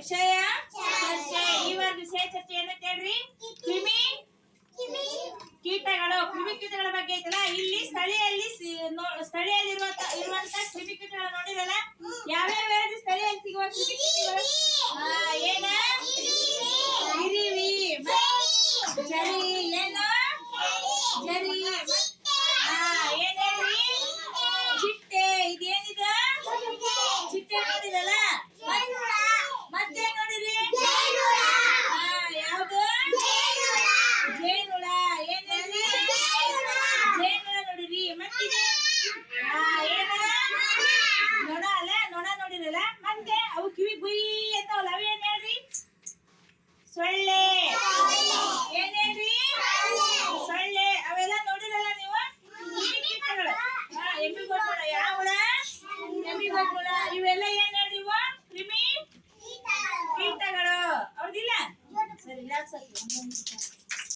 ವಿಷಯ? ಒಂದು ವಿಷಯ ಚರ್ಚೆ ಏನಂತ ಹೇಳ್ರಿ ಕ್ರಿಮಿ? ಕೀಟಗಳು, ಕ್ರಿಮಿ ಕೀಟಗಳ ಬಗ್ಗೆ ಐತಲ್ಲ, ಇಲ್ಲಿ ಸ್ಥಳೀಯಲ್ಲಿ ಸ್ಥಳೀಯಲ್ಲಿ ಸ್ಥಳೀಯಲ್ಲಿರುವ ಇರುವಂತ ಕ್ರಿಮಿ ಕೀಟಗಳ ನೋಡಿರಲ್ಲ, ಯಾವ್ಯಾವ ಸ್ಥಳೀಯಲ್ಲಿ ಸಿಗುವ ಕ್ರಿಮಿ ಕೀಟಗಳು? ಏನ? ಇರಿವಿ ಜರಿ, ಏನು? ಜರಿ. ಏನ್ ಹೇಳ್ರಿ ಚಿಟ್ಟೆ ಇದೇನಿದ ಚಿಟ್ಟೆ ನೋಡಿರಲ್ಲ ಮತ್ತೆ ನೋಡಿರಿ ಆ, ಯಾವ್ದು ಜೇನುಳ ಏನು ಜೇನುಳ ನೋಡಿರಿ ಮತ್ತಿದೆ ಏನ? ನೊಣ ಅಲ್ಲ, ನೊಣ ನೋಡಿರಲ್ಲ ಮತ್ತೆ ಅವು ಕಿವಿ ಗುಯ್ ಅಂತಾವಲ್ಲ ಅವು ಏನ್ ಹೇಳ್ರಿ? ಸೊಳ್ಳೆ. ಏನ್ ಹೇಳ್ರಿ? ಸೊಳ್ಳೆ. ಅವೆಲ್ಲ ನೋಡಿರಲ್ಲ ನೀವು? ಎಮ್ಮಿ ಗೊಬ್ಬರ ಯಾವ ಹುಳ ಎಮ್ಮಿ ಇವೆಲ್ಲ ಏನ್ ಹೇಳ್ರಿ ಕ್ರಿಮಿ? ಕೀಟಗಳು. ಹೌದಿಲ್ಲ ಸರಿ ರಿಲ್ಯಾಕ್ಸ್ ಆಗಿ